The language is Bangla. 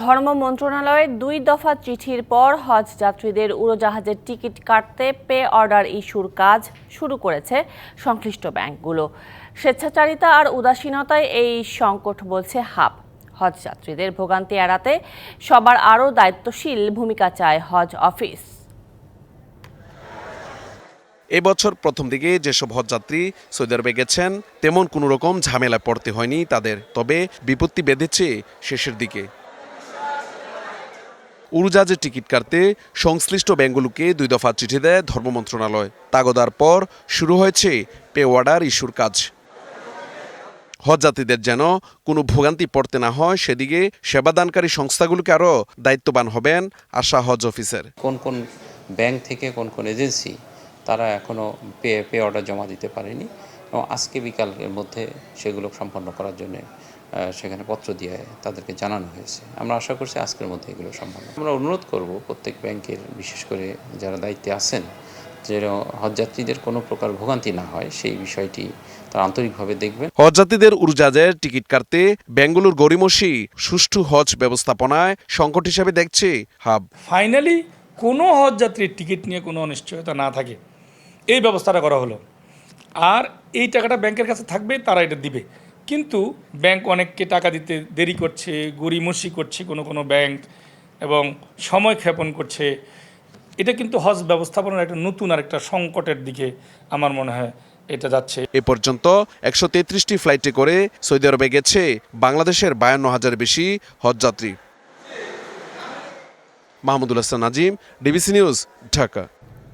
ধর্ম মন্ত্রণালয়ের দুই দফা চিঠির পর হজ যাত্রীদের উড়োজাহাজের টিকিট কাটতে পে অর্ডার ইস্যুর কাজ শুরু করেছে সংশ্লিষ্ট ব্যাংকগুলো। স্বেচ্ছাচারিতা আর উদাসীনতায় এই সংকট বলছে হাব। হজ যাত্রীদের ভোগান্তি এড়াতে সবার আরও দায়িত্বশীল ভূমিকা চায় হজ অফিস। এবছর প্রথম দিকে যেসব হজযাত্রী সৌদি আরবে গেছেন, তেমন কোনো রকম ঝামেলা পড়তে হয়নি তাদের। তবে বিপত্তি বেঁধেছে শেষের দিকে। উড়োজাহাজের টিকিট কাটতে সংশ্লিষ্ট ব্যাঙ্কগুলোকে দুই দফা চিঠি দেয় ধর্ম মন্ত্রণালয়। তাগদার পর শুরু হয়েছে পে অর্ডার ইস্যুর কাজ। হজযাত্রীদের যেন কোনো ভোগান্তি পড়তে না হয়, সেদিকে সেবাদানকারী সংস্থাগুলোকে আরও দায়িত্ববান হবেন আশা হজ অফিসার। কোন কোন ব্যাংক থেকে, কোন কোন এজেন্সি তারা এখনও পে পে অর্ডার জমা দিতে পারেনি এবং আজকে বিকালের মধ্যে সেগুলো সম্পন্ন করার জন্য সেখানে পত্র দিয়ে তাদেরকে জানানো হয়েছে। আমরা আশা করছি আজকের মধ্যে এগুলো সম্ভব আমরা অনুরোধ করব প্রত্যেক ব্যাংকের বিশেষ করে যারা দায়িত্বে আছেন যেন হজযাত্রীদের কোনো প্রকার ভোগান্তি না হয় সেই বিষয়টি তারা আন্তরিকভাবে দেখবেন। হজযাত্রীদের উড়োজাহাজের টিকিট কাটতে বেঙ্গালুর গরিমসি সুষ্ঠু হজ ব্যবস্থাপনায় সংকট হিসেবে দেখছে হাব। ফাইনালি কোনো হজযাত্রীর টিকিট নিয়ে কোনো অনিশ্চয়তা না থাকে। এই ব্যবস্থাটা করা হলো। আর এই টাকাটা ব্যাংকের কাছে থাকবে তারা এটা দিবে। কিন্তু ব্যাংক অনেককে টাকা দিতে দেরি করছে গড়িমসি করছে কোনো কোনো ব্যাংক এবং সময় ক্ষেপণ করছে। এটা কিন্তু হজ ব্যবস্থাপনার একটা নতুন আর একটা সংকটের দিকে আমার মনে হয় এটা যাচ্ছে। এ পর্যন্ত একশো তেত্রিশটি ফ্লাইটে করে সৌদি আরবে গেছে বাংলাদেশের বায়ান্ন হাজার বেশি হজযাত্রী। Mahmudul Hasan Nazim, DBC news, Dhaka.